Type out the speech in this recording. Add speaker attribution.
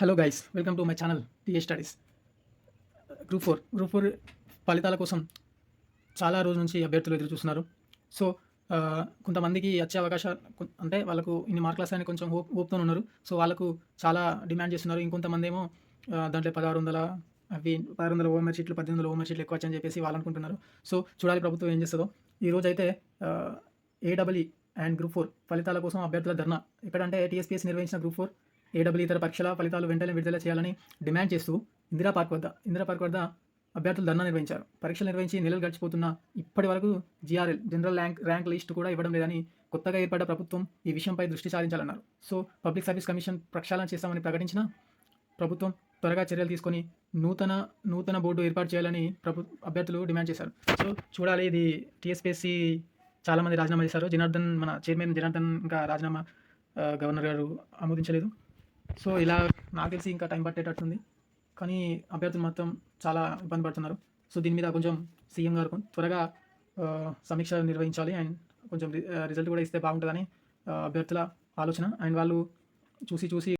Speaker 1: Hello guys welcome to my channel TA studies group four group four ఫలితాల కోసం చాలా రోజుల నుంచి అభ్యర్థులు ఎదురు చూస్తున్నారు. సో కొంతమందికి వచ్చే అవకాశాలు అంటే వాళ్ళకు ఇన్ని మార్కులు వస్తాయని కొంచెం హోప్ హోప్తో ఉన్నారు. సో వాళ్ళకు చాలా డిమాండ్ చేస్తున్నారు. ఇంకొంతమంది ఏమో దాంట్లో పదహారు వందల అవి పదహారు వందల ఓఎంఆర్ షీట్లు పద్దెనిమిది వందల ఓఎంఆర్ షీట్లు ఎక్కువ వచ్చని చెప్పేసి వాళ్ళు అనుకుంటున్నారు. సో చూడాలి ప్రభుత్వం ఏం చేస్తుందో. ఈ రోజు అయితే ఏడబ్ల్యూ అండ్ గ్రూప్ ఫోర్ ఫలితాల కోసం అభ్యర్థుల ధర్నా. ఎక్కడంటే టీఎస్పీఎస్ నిర్వహించిన గ్రూప్ ఫోర్ ఏడబ్ల్యూ ఇతర పరీక్షల ఫలితాలు వెంటనే విడుదల చేయాలని డిమాండ్ చేస్తూ ఇందిరా పార్క్ వద్ద ఇందిరా పార్క్ వద్ద అభ్యర్థులు ధర్నా నిర్వహించారు. పరీక్షలు నిర్వహించి నెలలు గడిచిపోతున్న ఇప్పటి వరకు GRL general rank rank list కూడా ఇవ్వడం లేదని కొత్తగా ఏర్పడ్డ ప్రభుత్వం ఈ విషయంపై దృష్టి సారించాలన్నారు. సో పబ్లిక్ సర్వీస్ కమిషన్ ప్రక్షాళన చేస్తామని ప్రకటించిన ప్రభుత్వం త్వరగా చర్యలు తీసుకొని నూతన నూతన బోర్డు ఏర్పాటు చేయాలని ప్రభు అభ్యర్థులు డిమాండ్ చేశారు. సో చూడాలి ఇది టీఎస్పీఎస్సీ చాలామంది రాజీనామా చేశారు. జనార్దన్ మన చైర్మన్ జనార్దన్ ఇంకా రాజీనామా గవర్నర్ గారు ఆమోదించలేదు. సో ఇలా నాకు తెలిసి ఇంకా టైం పట్టేటట్టుంది. కానీ అభ్యర్థులు మాత్రం చాలా ఇబ్బంది పడుతున్నారు. సో దీని మీద కొంచెం సీఎం గారు త్వరగా సమీక్ష నిర్వహించాలి అండ్ కొంచెం రి- రిజల్ట్ కూడా ఇస్తే బాగుంటుందని అభ్యర్థుల ఆలోచన. అండ్ వాళ్ళు చూసి చూసి